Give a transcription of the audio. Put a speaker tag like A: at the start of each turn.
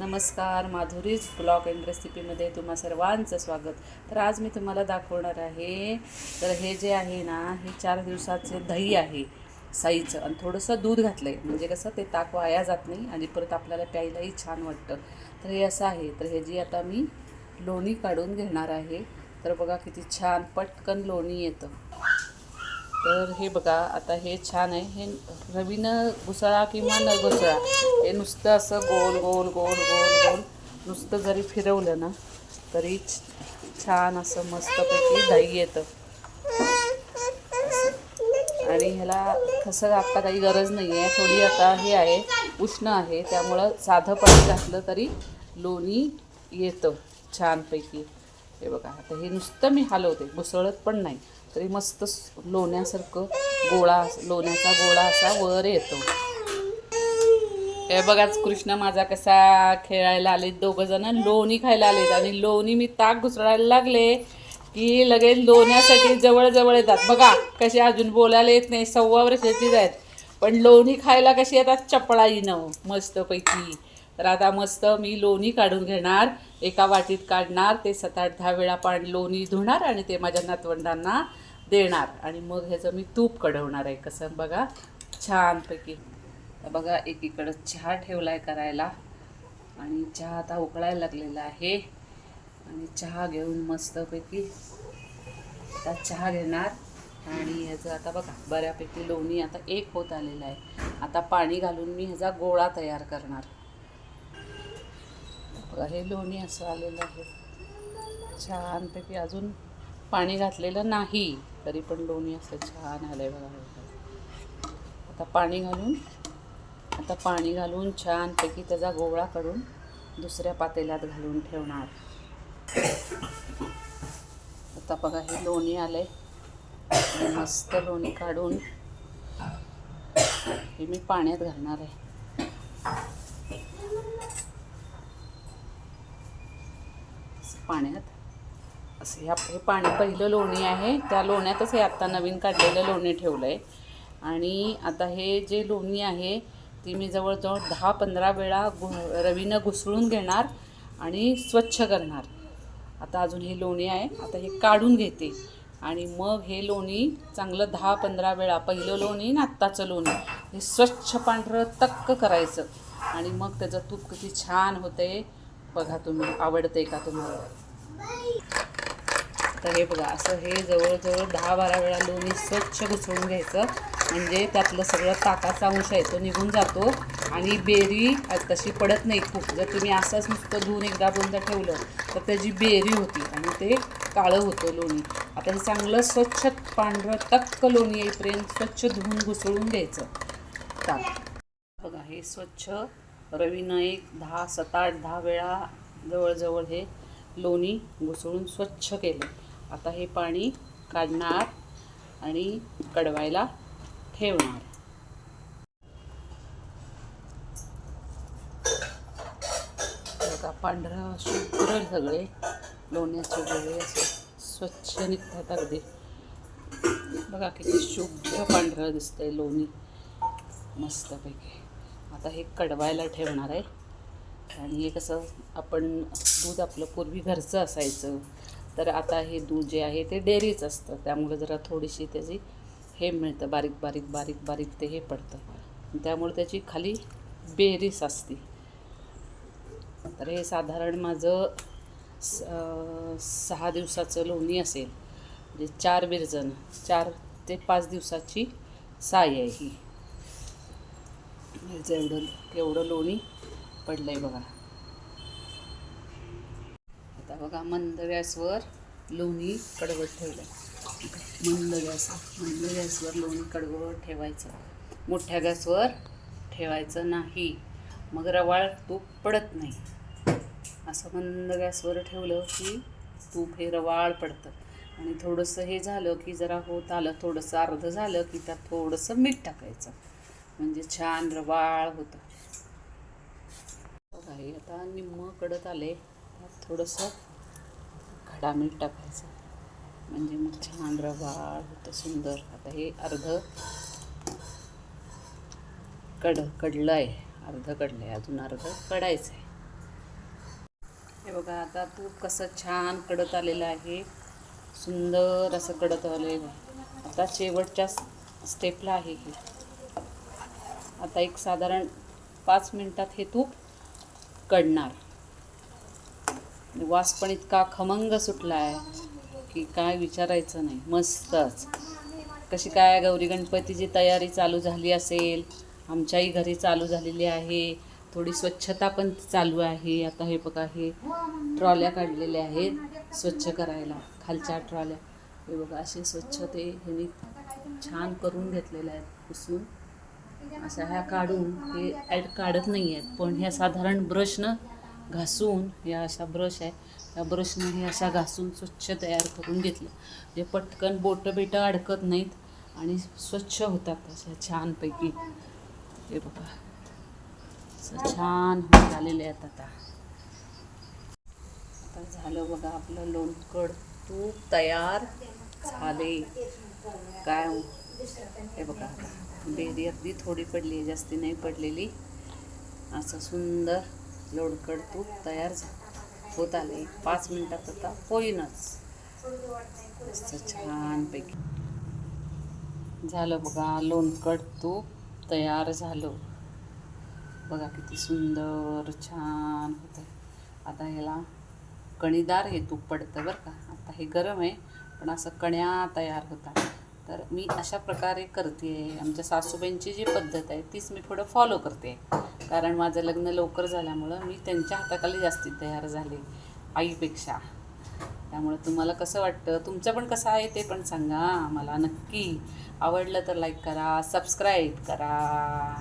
A: नमस्कार Madhuri's blog and रेसिपीमध्ये तुम्हा सर्वांचं स्वागत. तर आज मी तुम्हाला दाखवणार आहे तर हे जे आहे ना हे चार दिवसाचे दही आहे साईचं. आणि थोडंसं दूध घातलं आहे म्हणजे कसं ते ताक वाया जात नाही आणि परत आपल्याला प्यायलाही छान वाटतं. तर हे असं आहे तर हे जी आता मी लोणी काढून घेणार आहे. तर बघा किती छान पटकन लोणी येतं. तर हे बघा आता हे छान आहे. हे रवीनं घुसळा किंवा न घुसळा हे नुसतं असं गोल गोल गोल गोल गोल नुसतं जरी फिरवलं ना तरी छान असं मस्तपैकी दही येतं. आणि ह्याला कसं आत्ता काही गरज नाही आहे थोडी आता हे आहे उष्ण आहे त्यामुळं साधं पाणी घातलं तरी लोणी येतं छानपैकी. हे बघा आता हे नुसतं मी हलवते घुसळत पण नाही. तरी मस्त लोण्यासारखं गोळा लोण्याचा गोळा असा वर येतो. हे बघाच कृष्ण माझा कसा खेळायला आले. दोघं जण लोणी खायला आलेत आणि लोणी मी ताक घुसळायला लागले की लगेच लोण्यासाठी जवळजवळ येतात. बघा कसे अजून बोलायला येत नाही सव्वा वर्षाचीच आहेत. पण लोणी खायला कशी येतात? चपळाईनं मस्तपैकी. तर आता मस्त मी लोणी काढून घेणार एका वाटीत काढणार ते सात आठ दहा वेळा पाणी लोणी धुणार आणि ते माझ्या नातवंडांना देणार. आणि मग ह्याचं मी तूप कढवणार आहे कसं बघा छानपैकी. बघा एकीकडं चहा ठेवला आहे करायला आणि चहा आता उकळायला लागलेला आहे. आणि चहा घेऊन मस्तपैकी आता चहा घेणार. आणि ह्याचं आता बघा बऱ्यापैकी लोणी आता एक होत आलेलं आहे. आता पाणी घालून मी ह्याचा गोळा तयार करणार. बघा हे लोणी असं आलेलं आहे. छानपैकी अजून पाणी घातलेलं नाही तरी पण लोणी असं छान आलं आहे बघा. आता पाणी घालून आता पाणी घालून छानपैकी त्याचा गोळा करून दुसऱ्या पातेल्यात घालून ठेवणार. आता बघा हे लोणी आलं आहे मस्त लोणी काढून हे मी पाण्यात घालणार आहे असं पाण्यात. असं ह्या हे पाणी पहिलं लोणी आहे. त्या लोण्यातच हे आत्ता नवीन काढलेलं लोणी ठेवलं आहे आणि आता हे जे लोणी आहे ती मी जवळजवळ दहा पंधरा वेळा घु रवीनं घुसळून घेणार आणि स्वच्छ करणार. आता अजून हे लोणी आहे. आता हे काढून घेते. आणि मग हे लोणी चांगलं दहा पंधरा वेळा पहिलं लोणी आणि आत्ताचं लोणी हे स्वच्छ पांढरं तक्क करायचं. आणि मग त्याचं तूप किती छान होते बघा तुम्ही आवडते का तुम्हाला? तर हे बघा असं हे जवळजवळ दहा बारा वेळा लोणी स्वच्छ घुसळून घ्यायचं. म्हणजे त्यातलं सगळं ताकाचा अंश आहे तो निघून जातो. आणि बेरी तशी पडत नाही खूप. जर तुम्ही असंच नुसतं धुवून एकदा दोनदा ठेवलं तर त्याची बेरी होती आणि ते काळं होतं लोणी. आता हे चांगलं स्वच्छ पांढरं टक्क लोणी येईपर्यंत स्वच्छ धुवून घुसळून घ्यायचं. ताक बघा हे स्वच्छ रवीनं एक दहा सात आठ दहा वेळा जवळजवळ हे लोणी घुसळून स्वच्छ केलं. आता हे पाणी काढणार आणि कडवायला ठेवणार. बघा पांढरं शुभ्र सगळे लोण्याचे गोळे असे स्वच्छ निघतात अगदी. बघा किती शुभ्र पांढरं दिसतंय लोणी. मस्तपैकी. आता हे कडवायला ठेवणार आहे. आणि हे कसं आपण दूध आपलं पूर्वी घरचं असायचं तर आता हे दूध जे आहे ते डेअरीच असतं. त्यामुळे जरा थोडीशी त्याची हे मिळतं बारीक बारीक बारीक बारीक ते हे पडतं. त्यामुळे त्याची खाली बेरीस असते. तर हे साधारण माझं स सहा दिवसाचं लोणी असेल. म्हणजे चार विरजन चार ते पाच दिवसाची साय आहे ही. ह्याचं एवढं एवढं लोणी पडलं आहे बघा. आता बघा मंद गॅसवर लोणी कडवत ठेवलं मंद गॅस मंद गॅसवर लोणी कडवत ठेवायचं. मोठ्या गॅसवर ठेवायचं नाही. मग रवाळ तूप पडत नाही. असं मंद गॅसवर ठेवलं की तूप हे रवाळ पडतं. आणि थोडंसं हे झालं की जरा होत आलं थोडंसं अर्ध झालं की त्यात थोडंसं मीठ टाकायचं. म्हणजे छान रवाळ होतं. बघा हे आता निम्म कडत आले. थोडंसं खडा मीठ टाकायचं. म्हणजे मग छान रवाळ होतं सुंदर. आता हे अर्ध कड कडलं आहे अर्ध कडलं आहे अजून अर्ध कडायचं आहे हे बघा आता तूप कसं छान कडत आलेलं आहे. सुंदर असं कडत आलेलं आहे. आता शेवटच्या स्टेपला आहे हे. आता एक साधारण पाच मिनटात हे तूप कडणार वास पण इतका खमंग सुटला आहे की काय विचारायचं नाही. मस्तच. कशी काय गौरी गणपतीची तयारी चालू झाली असेल? आमच्याही घरी चालू झालेली आहे. थोडी स्वच्छता पण चालू आहे. आता हे बघा हे ट्रॉल्या काढलेल्या आहेत स्वच्छ करायला. खालच्या ट्रॉल्या. हे बघा असे स्वच्छ ते ह्यांनी छान करून घेतलेल्या आहेत पुसून. अशा ह्या काढून हे ॲड काढत नाही आहेत. पण ह्या साधारण ब्रशनं घासून या अशा ब्रश आहे त्या ब्रशनं हे अशा घासून स्वच्छ तयार करून घेतलं. जे पटकन बोटं बिटं अडकत नाहीत आणि स्वच्छ होतात अशा छानपैकी. हे बघा. असं छान होत आलेले आहेत आता. आता झालं बघा आपलं लोणकड तूप तयार. झाले. काय? हे बघा बेरी अगदी थोडी पडली आहे जास्ती नाही पडलेली. असं सुंदर लोडकड तूप तयार झा- होत आले पाच मिनटात आता होईनच. मस्त छानपैकी. झालं बघा लोणकड तूप तयार झालं. बघा किती सुंदर छान होतं आता ह्याला कणीदार हे तूप पडतं बरं का. आता हे गरम आहे पण असं कण्या तयार होतात. तर मी अशा प्रकारे करते. आमच्या सासूबाईंची जी पद्धत आहे तीच मी पुढं फॉलो करते. कारण माझं लग्न लवकर झाल्यामुळं मी त्यांच्या हाताखाली जास्ती तयार झाले आईपेक्षा. त्यामुळे तुम्हाला कसं वाटतं? तुमचं पण कसं आहे ते पण सांगा. मला नक्की आवडलं तर लाईक करा सबस्क्राईब करा.